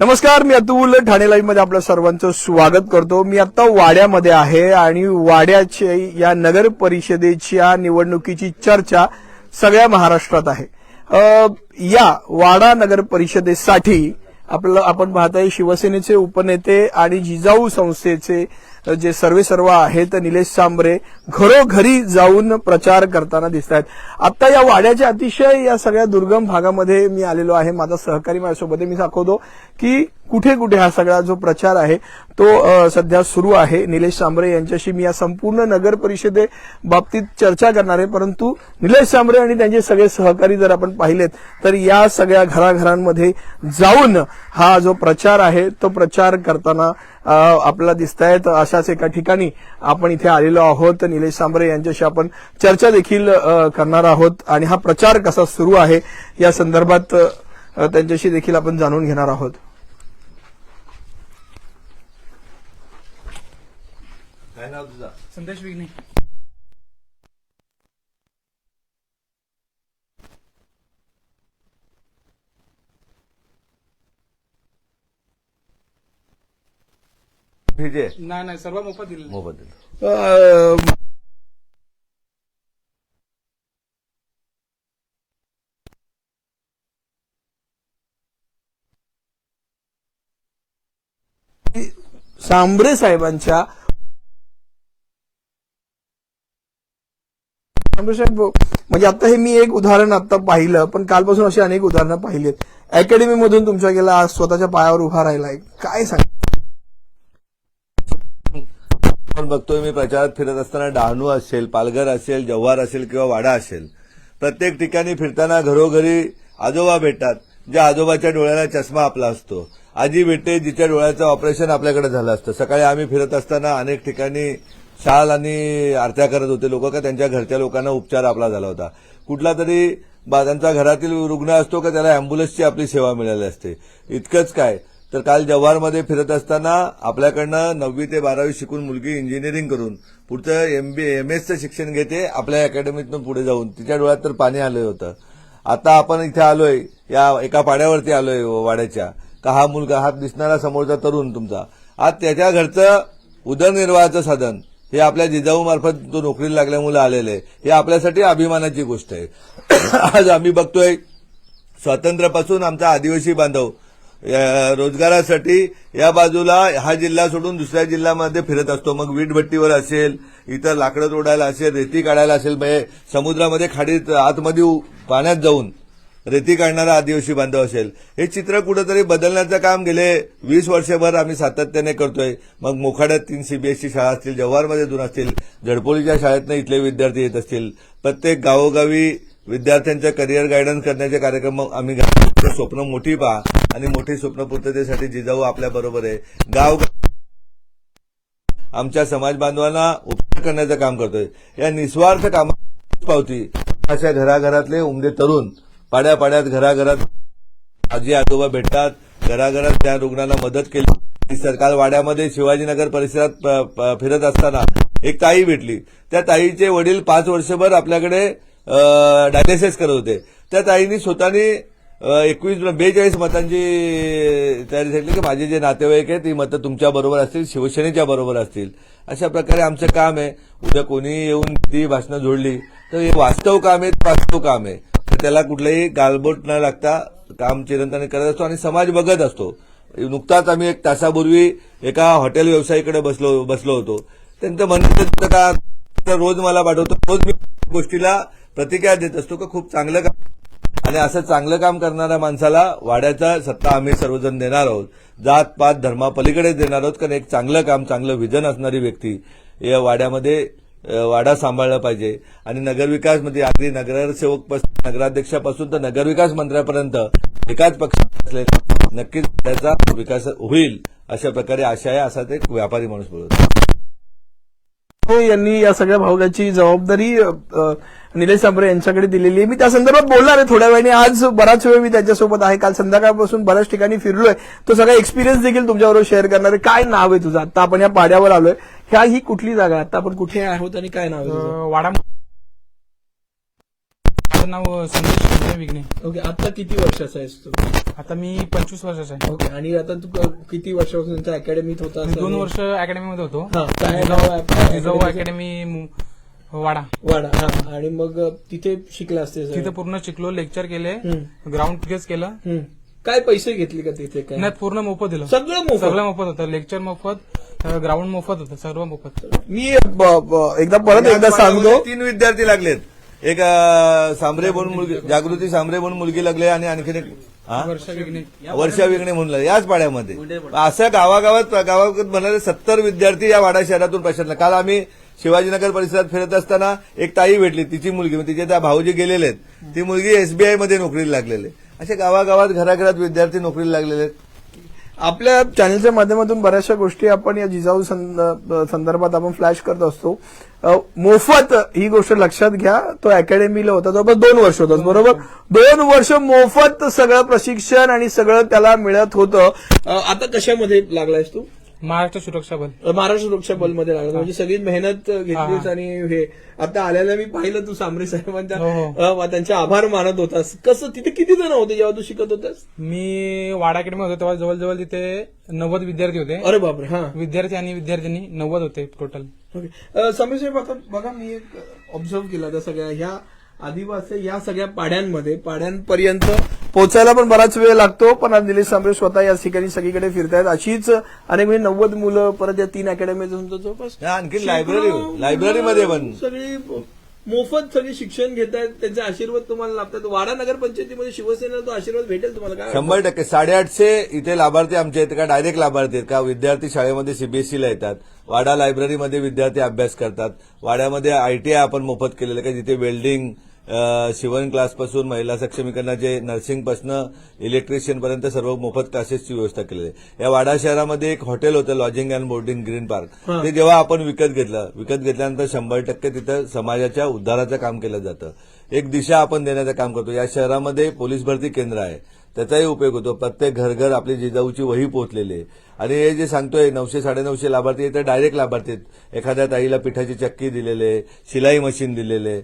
नमस्कार मी अतुल ठाणे लाईव्हमध्ये आपलं सर्वांचं स्वागत करतो. मी आता वाड्यामध्ये आहे आणि वाड्याची या नगर परिषदेच्या निवडणुकीची चर्चा सगळ्या महाराष्ट्रात आहे. या वाडा नगर परिषदेसाठी आपलं आपण पाहताय शिवसेनेचे उपनेते आणि जिजाऊ संस्थेचे जे सर्वे सर्व आहेत निलेश सांबरे घरोघरी जाऊन प्रचार करताना दिसत आहेत आता या वाड्याच्या अतिशय या सगळ्या दुर्गम भागामध्ये मी आलेलो आहे. माझा सहकारी माझ्यासोबत मी दाखवतो की कुठे कुठे हा सगळा जो प्रचार आहे तो सध्या सुरू आहे. निलेश सांबरे यांच्याशी मी या संपूर्ण नगर परिषदे बाबतीत चर्चा करणार आहे. परंतु निलेश सांबरे आणि त्यांचे सगळे सहकारी जर आपण पाहिलेत तर या सगळ्या घराघरांमध्ये जाऊन हा जो प्रचार आहे तो प्रचार करताना आपल्याला दिसत आहेत अशाच एका ठिकाणी आपण इथे आलेलो आहोत. निलेश सांबरे यांच्याशी आपण चर्चा देखील करणार आहोत आणि हा प्रचार कसा सुरू आहे या संदर्भात त्यांच्याशी देखील आपण जाणून घेणार आहोत. काय नाव तुझा संदेश विघ्ने जे नाही नाही सर्व मोफत दिले मोबदल अ, सांबरे साहेबांच्या म्हणजे आता हे मी एक उदाहरण आता पाहिलं पण कालपासून अशी अनेक उदाहरणं पाहिलीत अकॅडमी मधून तुमच्या गेला आज स्वतःच्या पायावर उभा राहिलाय काय सांग? आपण बघतोय मी प्रचारात फिरत असताना डहाणू असेल पालघर असेल जव्हार असेल किंवा वाडा असेल प्रत्येक ठिकाणी फिरताना घरोघरी आजोबा भेटतात ज्या आजोबाच्या डोळ्याला चष्मा आपला असतो. आजी भेटते जिच्या डोळ्याचं ऑपरेशन आपल्याकडे झालं असतं. सकाळी आम्ही फिरत असताना अनेक ठिकाणी शाल आणि आरत्या करत होते लोक का त्यांच्या घरच्या लोकांना उपचार आपला झाला होता. कुठला तरी बा- त्यांचा घरातील रुग्ण असतो का त्याला अँब्युलन्सची आपली सेवा मिळाली असते. इतकंच काय. तर काल जव्हारमध्ये फिरत असताना आपल्याकडनं नववी ते बारावी शिकून मुलगी इंजिनिअरिंग करून पुढचं एम बी एम एसचं शिक्षण घेते आपल्या अकॅडमीतून पुढे जाऊन. तिच्या डोळ्यात तर पाणी आलं होतं. आता आपण इथे आलोय या एका पाड्यावरती आलोय वाड्याच्या. का हा मुलगा हा दिसणारा समोरचा तरुण तुमचा. आज त्याच्या घरचं उदरनिर्वाहाचं साधन. हे आपल्या जिजाऊमार्फत तो नोकरीला लागल्यामुळे आलेलं आहे. हे आपल्यासाठी अभिमानाची गोष्ट आहे. आज आम्ही बघतोय स्वातंत्र्यापासून आमचा आदिवासी बांधव या रोजगारासाठी या बाजूला हा जिल्हा सोडून दुसऱ्या जिल्ह्यामध्ये फिरत असतो. मग वीटभट्टीवर असेल इतर लाकडं तोडायला असेल रेती काढायला असेल म्हणजे समुद्रामध्ये खाडीत आतमध्ये पाण्यात जाऊन रेती काढणारा आदिवासी बांधव असेल. हे चित्र कुठंतरी बदलण्याचं काम गेले. वीस वर्षभर आम्ही सातत्याने करतोय. मग मोखाड्यात तीन सीबीएसई शाळा असतील जव्हारमध्ये दोन असतील झडपोलीच्या शाळेतनं इथले विद्यार्थी येत असतील. प्रत्येक गावोगावी विद्यार्थ्यांचं करिअर गायडन्स करण्याचे कार्यक्रम आम्ही घालतो. स्वप्न मोठी पहा आणि मोठी स्वप्न पूर्ततेसाठी जिजाऊ आपल्या बरोबर आहे. गाव आमच्या समाज बांधवांना उपचार करण्याचं काम करतोय. या निस्वार्थ कामाची पावती. अशा घराघरातले उमदे तरुण पाड्या पाड्यात घराघरात आजी आजोबा भेटतात घराघरात त्या रुग्णाला मदत केली. सरकार वाड्यामध्ये शिवाजीनगर परिसरात फिरत असताना एक ताई भेटली. त्या ताईचे वडील पाच वर्षभर आपल्याकडे डायलिसिस करत होते. त्या ताईनी स्वतःनी एकवीस बेचाळीस मतांची तयारी सांगितली की माझे जे नातेवाईक आहेत ती मतं तुमच्या बरोबर असतील शिवसेनेच्या बरोबर असतील. अशा प्रकारे आमचं काम आहे. उद्या कोणी येऊन ती भाषणं जोडली. तर हे वास्तव काम आहे वास्तव काम आहे. तर त्याला कुठलंही गालबोट न लागता काम चिरंतन करत असतो आणि समाज बघत असतो. नुकताच आम्ही एक तासापूर्वी एका हॉटेल व्यवसायीकडे बसलो बसलो होतो. त्यांचं म्हणणं का तर रोज मला पाठवतो रोज मी गोष्टीला प्रतिक्रिया देत असतो का खूप चांगलं काम आणि असं चांगलं काम करणाऱ्या माणसाला वाड्याचा सत्ता आम्ही सर्वजण देणार आहोत. जात पात धर्मापलीकडे देणार आहोत कारण एक चांगलं काम चांगलं विजन असणारी व्यक्ती या वाड्यामध्ये वाडा सांभाळला पाहिजे. आणि नगरविकासमध्ये अगदी नगरसेवक नगराध्यक्षापासून तर नगरविकास मंत्र्यापर्यंत एकाच पक्षात नक्कीच त्याचा विकास होईल अशा प्रकारे आशा आहे असा ते एक व्यापारी माणूस बोलतो हो यांनी या सगळ्या भागाची जबाबदारी निलेश सांबरे यांच्याकडे दिलेली आहे. मी त्या संदर्भात बोलणार आहे थोड्या वेळाने. आज बराच वेळ मी त्याच्यासोबत आहे. काल संध्याकाळपासून बऱ्याच ठिकाणी फिरलोय. तो सगळा एक्सपिरियन्स देखील तुमच्याबरोबर शेअर करणार आहे. काय नाव आहे तुझं? आता आपण या पाड्यावर आलोय. ह्या ही कुठली जागा आता आपण कुठे आहोत आणि काय नाव आहे तुझं? अं, वाडा माझं नाव संदेश विघ्ने. ओके आता किती वर्षाचा आहेस तू? आता मी पंचवीस वर्षाचा आहे. ओके आणि आता तू क- किती वर्षापासून अकॅडमीत होता? मी दोन वर्ष अकॅडमीमध्ये होतो. हा, काय नाव आहे? आपल्या जिजाऊ academy चं? अकॅडमी वाडा. वाडा हा. आणि मग तिथे शिकला असते तिथे पूर्ण शिकलो लेक्चर केले ग्राउंड तिथेच केलं. काय पैसे घेतले का तिथे? काय? नाही पूर्ण मोफत दिलं. सगळं मोफत? सगळं मोफत होतं. लेक्चर मोफत ग्राउंड मोफत होतं सर्व मोफत. मी ब- ब- एकदा परत एकदा सांगतो. तीन विद्यार्थी लागलेत. एक अं, सांबरे म्हणून मुलगी जागृती सांबरे म्हणून मुलगी लागली आणि आणखीन एक हा? वर्षा वेगणे म्हणून लागले. याच पाड्यामध्ये. असं गावागावात गावागावात म्हणाले सत्तर विद्यार्थी या वाडा शहरातून प्रशासना काल आम्ही शिवाजीनगर परिसरात फिरत असताना एक ताई भेटली तिची मुलगी. म्हणजे तिचे त्या भाऊजी गेलेले आहेत ती मुलगी एसबीआयमध्ये नोकरीला लागलेली. आहे. असे गावागावात घराघरात विद्यार्थी नोकरीला लागलेले आहेत. आपल्या चॅनलच्या माध्यमातून बऱ्याचशा गोष्टी आपण या जिजाऊ संदर्भात आपण फ्लॅश करत असतो. मोफत ही गोष्ट लक्षात घ्या. तो अकॅडमीला होता जवळपास दोन वर्ष होता बरोबर? दोन वर्ष मोफत सगळं प्रशिक्षण आणि सगळं त्याला मिळत होतं. आता कशामध्ये लागलायस तू? महाराष्ट्र सुरक्षा बल. महाराष्ट्र सुरक्षा बलमध्ये लागला. म्हणजे सगळी मेहनत घेतलीस आणि हे. आता आल्याला मी पाहिलं तू सामरे साहेबांच्या. हो, हो. त्यांचे आभार मानत होतास. कसं तिथे किती जण होते जेव्हा तू शिकत होतास? मी वाडा अकॅडमी होतो तेव्हा जवळजवळ तिथे नव्वद विद्यार्थी होते. अरे बापरे हा. विद्यार्थी आणि विद्यार्थिनी नव्वद होते टोटल ओके. समीर साहेब आता बघा मी एक ऑब्झर्व केला त्या सगळ्या. ह्या आदिवासी या सगळ्या पाड्यांमध्ये पाड्यांपर्यंत पोहोचायला पण बराच वेळ लागतो. पण आज निलेश सांबरे स्वतः या ठिकाणी सगळीकडे फिरतायत. अशीच अनेक म्हणजे नव्वद मुलं परत या तीन अकॅडमी जवळपास आणखी लायब्ररी लायब्ररीमध्ये पण. सगळी मोफत सगळे शिक्षण घेत आहेत त्यांचे आशीर्वाद तुम्हाला लाभतात. वाडा नगर पंचायतीमध्ये शिवसेनेला तो आशीर्वाद भेटेल तुम्हाला. काय शंभर टक्के. साडेआठशे इथे लाभार्थी आमचे आहेत का डायरेक्ट लाभार्थी आहेत का? विद्यार्थी शाळेमध्ये सीबीएसईला येतात. वाडा लायब्ररीमध्ये विद्यार्थी अभ्यास करतात. वाड्यामध्ये आयटीआय आपण मोफत केलेलं का जिथे वेल्डिंग शिवण क्लासपासून महिला सक्षमीकरणाचे नर्सिंगपासून इलेक्ट्रिशियनपर्यंत सर्व मोफत क्लासेसची व्यवस्था केलेली आहे. या वाडा शहरामध्ये एक हॉटेल होतं lodging and boarding Green Park ते जेव्हा आपण विकत घेतलं विकत घेतल्यानंतर शंभर टक्के तिथं समाजाच्या उद्धाराचं काम केलं जातं. एक दिशा आपण देण्याचं काम करतो. या शहरामध्ये पोलीस भरती केंद्र आहे. त्याचाही उपयोग होतो. प्रत्येक घर घर आपली जिजाऊची वही पोहोचलेली आहे. आणि हे जे सांगतोय नऊशे साडेनऊशे लाभार्थी ते डायरेक्ट लाभार्थी आहेत. एखाद्या ताईला पिठाची चक्की दिलेले शिलाई मशीन दिलेले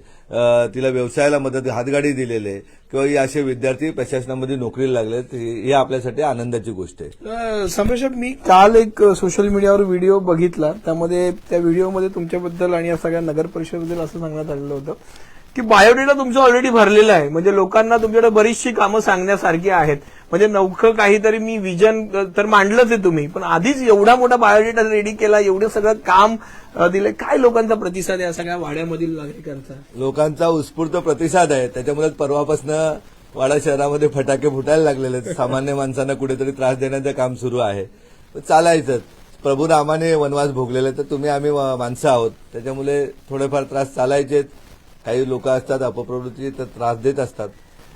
तिला व्यवसायाला मदत हातगाडी दिलेले किंवा हे असे विद्यार्थी प्रशासनामध्ये नोकरीला लागले ही आपल्यासाठी आनंदाची गोष्ट आहे. संप्रेष मी काल एक सोशल मीडियावर व्हिडिओ बघितला. त्यामध्ये त्या व्हिडिओमध्ये तुमच्याबद्दल आणि या सगळ्या नगर परिषदेबद्दल असं सांगण्यात आलेलं होतं. की बायोडेटा तुमचं ऑलरेडी भरलेलं आहे. म्हणजे लोकांना तुमच्याकडे बरीचशी कामं सांगण्यासारखी आहेत. म्हणजे नौखं काहीतरी मी विजन तर मांडलंच आहे तुम्ही. पण आधीच एवढा मोठा बायोडेटा रेडी केला एवढं सगळं काम दिले काय लोकांचा प्रतिसाद आहे या सगळ्या वाड्यामधील नागरिकांचा? लोकांचा उत्स्फूर्त प्रतिसाद आहे. त्याच्यामुळे परवापासनं वाडा शहरामध्ये फटाके फुटायला लागलेले सामान्य माणसांना कुठेतरी त्रास देण्याचं काम सुरू आहे. चालायचं. प्रभू रामाने वनवास भोगलेले तर तुम्ही आम्ही माणसं आहोत. त्याच्यामुळे थोडेफार त्रास चालायचेत. काही लोक असतात अपप्रवृत्ती तर त्रास देत असतात.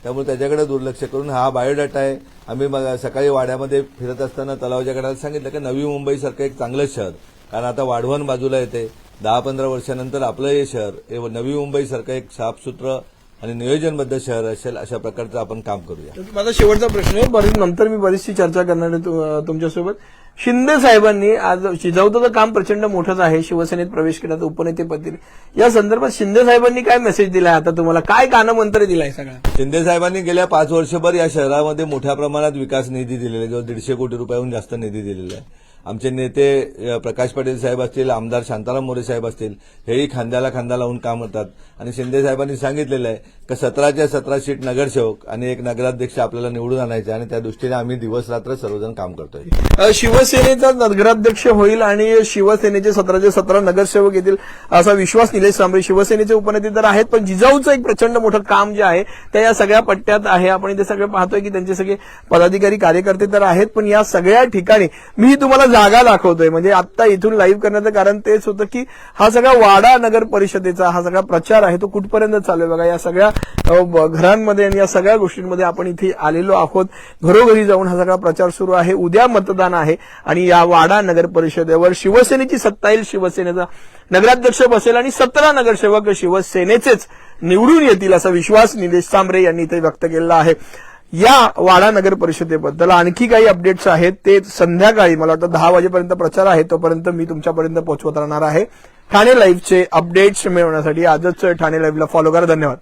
त्यामुळे त्याच्याकडे दुर्लक्ष करून हा बायोडाटा आहे. आम्ही मग सकाळी वाड्यामध्ये फिरत असताना तलावाच्या गडाला सांगितलं की नवी मुंबईसारखं एक चांगलं शहर. कारण आता वाढवण बाजूला येते. दहा पंधरा वर्षानंतर आपलं हे शहर हे नवी मुंबईसारखं एक साफसूत्र आणि नियोजनबद्ध शहर असेल अशा प्रकारचं आपण काम करूया. माझा शेवटचा प्रश्न आहे. बरीच नंतर मी बरीचशी चर्चा करणार आहे तु- तुमच्यासोबत. शिंदे साहेबांनी आज शिजवताचं काम प्रचंड मोठंच आहे. शिवसेनेत प्रवेश केला तर उपनेतेपदी या संदर्भात शिंदे साहेबांनी काय मेसेज दिलाय? आता तुम्हाला काय कानमंत्र दिलाय सगळा? शिंदे साहेबांनी गेल्या पाच वर्षभर या शहरामध्ये मोठ्या प्रमाणात विकास निधी दिलेला आहे. जो दीडशे कोटी रुपयाहून जास्त निधी दिलेला आहे. आमचे नेते प्रकाश पाटील साहेब असतील आमदार शांताराम मोरे साहेब असतील हेही खांद्याला खांदा लावून काम करतात. आणि शिंदे साहेबांनी सांगितलेलं आहे की सतराच्या सतरा सीट नगरसेवक आणि एक नगराध्यक्ष आपल्याला निवडून आणायचे आणि त्या दृष्टीने आम्ही दिवस रात्र सर्वजण काम करतोय. शिवसेनेचा नगराध्यक्ष होईल आणि शिवसेनेचे सतराचे सतरा नगरसेवक येतील असा विश्वास निलेश सांबरे शिवसेनेचे उपनेते तर आहेत पण जिजाऊचं एक प्रचंड मोठं काम जे आहे ते या सगळ्या पट्ट्यात आहे. आपण इथे सगळे पाहतोय की त्यांचे सगळे पदाधिकारी कार्यकर्ते तर आहेत पण या सगळ्या ठिकाणी मी तुम्हाला जागा दाखवतोय. म्हणजे आता इथून लाईव्ह करण्याचं कारण तेच होतं की हा सगळा वाडा नगर परिषदेचा हा सगळा प्रचार आहे तो कुठपर्यंत चालू आहे? बघा या सगळ्या घरांमध्ये आणि या सगळ्या गोष्टींमध्ये आपण इथे आलेलो आहोत. घरोघरी जाऊन हा सगळा प्रचार सुरू आहे. उद्या मतदान आहे आणि या वाडा नगर परिषदेवर शिवसेनेची सत्ता येईल. शिवसेनेचा नगराध्यक्ष बसेल आणि सतरा नगरसेवक शिवसेनेचेच निवडून येतील असा विश्वास निलेश सांबरे यांनी इथे व्यक्त केलेला आहे. या वाडा नगर परिषदेबद्दल आणखी काही अपडेट्स आहेत ते संध्याकाळी मला वाटतं दहा वाजेपर्यंत प्रचार आहे तोपर्यंत मी तुमच्यापर्यंत पोहोचवत राहणार आहे. ठाणे लाईव्हचे अपडेट्स मिळवण्यासाठी आजच ठाणे लाईव्हला फॉलो करा. धन्यवाद.